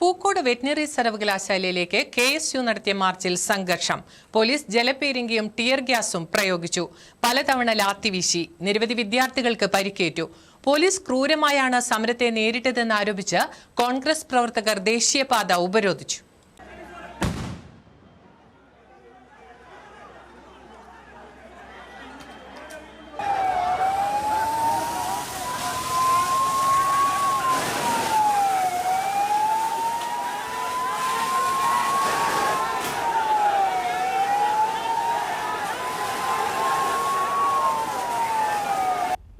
Pookode veterinary സർവകലാശാലയിലേക്ക് K S U നടത്തിയ മാർച്ചിൽ സംഘർഷം. പോലീസ് ജലപീരങ്കിയും ടിയർ ഗ്യാസും പ്രയോഗിച്ചു. പലതവണ ലാത്തിവീശി നിരവധി വിദ്യാർത്ഥികൾക്ക് പരിക്കേറ്റു. പോലീസ് ക്രൂരമായാണ് സമരത്തെ നേരിട്ടതെന്ന് ആരോപിച്ച് കോൺഗ്രസ് പ്രവർത്തകർ ദേശീയപാത ഉപരോധിച്ചു.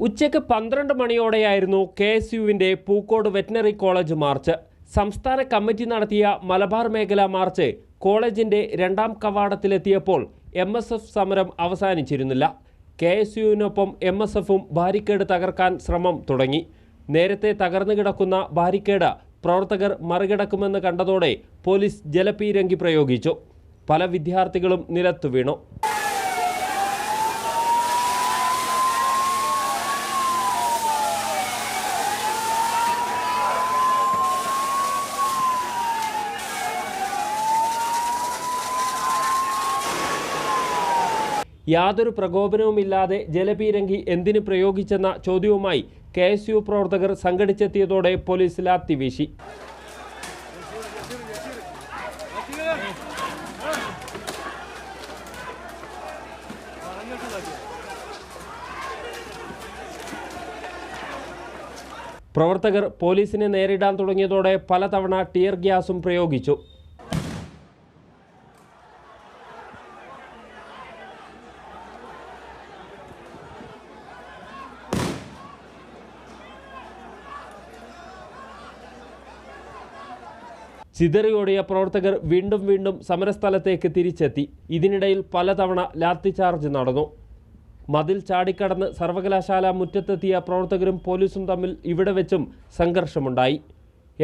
ഉച്ചയ്ക്ക് പന്ത്രണ്ട് മണിയോടെയായിരുന്നു കെ എസ് യുവിന്റെ പൂക്കോട് വെറ്റിനറി കോളേജ് മാർച്ച്. സംസ്ഥാന കമ്മിറ്റി നടത്തിയ മലബാർ മേഖലാ മാർച്ച് കോളേജിന്റെ രണ്ടാം കവാടത്തിലെത്തിയപ്പോൾ എം എസ് എഫ് സമരം അവസാനിച്ചിരുന്നില്ല. കെ എസ് യുവിനൊപ്പം എം എസ് എഫും ബാരിക്കേഡ് തകർക്കാൻ ശ്രമം തുടങ്ങി. നേരത്തെ തകർന്നു കിടക്കുന്ന ബാരിക്കേഡ് പ്രവർത്തകർ മറികടക്കുമെന്ന് കണ്ടതോടെ പോലീസ് ജലപീരങ്കി പ്രയോഗിച്ചു. പല വിദ്യാർത്ഥികളും നിലത്തു വീണു യാതൊരു പ്രകോപനവുമില്ലാതെ ജലപീരങ്കി എന്തിന് പ്രയോഗിച്ചെന്ന ചോദ്യവുമായി കെ എസ് യു പ്രവർത്തകർ സംഘടിച്ചെത്തിയതോടെ പോലീസ് ലാത്തി വീശി പ്രവർത്തകർ പോലീസിനെ നേരിടാൻ തുടങ്ങിയതോടെ പലതവണ ടിയർ ഗ്യാസും പ്രയോഗിച്ചു. ചിതറിയോടിയ പ്രവർത്തകർ വീണ്ടും വീണ്ടും സമരസ്ഥലത്തേക്ക് തിരിച്ചെത്തി. ഇതിനിടയിൽ പലതവണ ലാത്തിചാർജ് നടന്നു. മതിൽ ചാടിക്കടന്ന് സർവകലാശാല മുറ്റത്തെത്തിയ പ്രവർത്തകരും പോലീസും തമ്മിൽ ഇവിടെ വെച്ചും സംഘർഷമുണ്ടായി.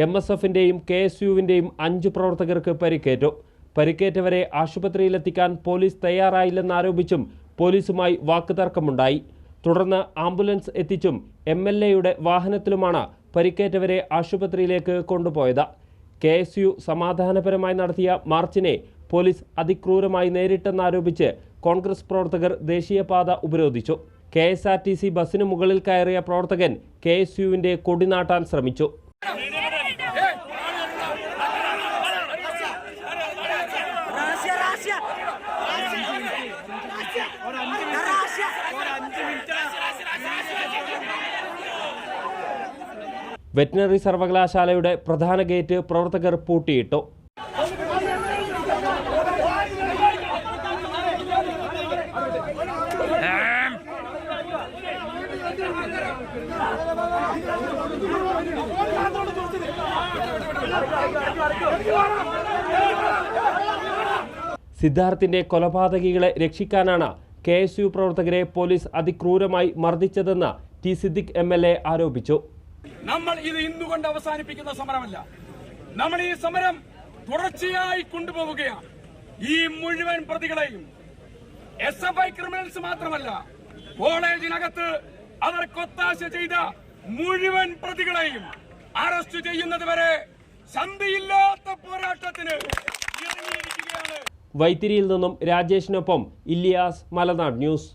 എം എസ് എഫിന്റെയും കെ എസ് യുവിന്റെയും അഞ്ച് പ്രവർത്തകർക്ക് പരിക്കേറ്റു. പരിക്കേറ്റവരെ ആശുപത്രിയിലെത്തിക്കാൻ പോലീസ് തയ്യാറായില്ലെന്നാരോപിച്ചും പോലീസുമായി വാക്കുതർക്കമുണ്ടായി. തുടർന്ന് ആംബുലൻസ് എത്തിച്ചും എം എൽ എയുടെ വാഹനത്തിലുമാണ് പരിക്കേറ്റവരെ ആശുപത്രിയിലേക്ക് കൊണ്ടുപോയത്. കെ എസ് യു സമാധാനപരമായി നടത്തിയ മാർച്ചിനെ പോലീസ് അതിക്രൂരമായി നേരിട്ടെന്നാരോപിച്ച് കോൺഗ്രസ് പ്രവർത്തകർ ദേശീയപാത ഉപരോധിച്ചു K S R T C ബസ്സിന് മുകളിൽ കയറിയ പ്രവർത്തകൻ കെ എസ് യുവിന്റെ കൊടിനാട്ടാൻ ശ്രമിച്ചു. വെറ്റിനറി സർവകലാശാലയുടെ പ്രധാന ഗേറ്റ് പ്രവർത്തകർ പൂട്ടിയിട്ടു. സിദ്ധാർത്ഥിന്റെ കൊലപാതകികളെ രക്ഷിക്കാനാണ് കെ എസ് യു പ്രവർത്തകരെ പോലീസ് അതിക്രൂരമായി മർദ്ദിച്ചതെന്ന് ടി സിദ്ദിഖ് എം ആരോപിച്ചു. നമ്മൾ ഇത് ഇന്നുകൊണ്ട് അവസാനിപ്പിക്കുന്ന സമരമല്ല. നമ്മൾ ഈ സമരം തുടർച്ചയായി കൊണ്ടുപോവുകയാണ്. ഈ മുഴുവൻ പ്രതികളെയും എസ് എഫ് ഐ ക്രിമിനൽസ് മാത്രമല്ല കോളേജിനകത്ത് അവർ കൊത്താശ ചെയ്ത മുഴുവൻ പ്രതികളെയും അറസ്റ്റ് ചെയ്യുന്നത് വരെ ശന്തിയില്ലാത്ത പോരാട്ടത്തിന് വൈത്തിരിയിൽ നിന്നും രാജേഷിനൊപ്പം ഇല്ലിയാസ് മലനാട് ന്യൂസ്.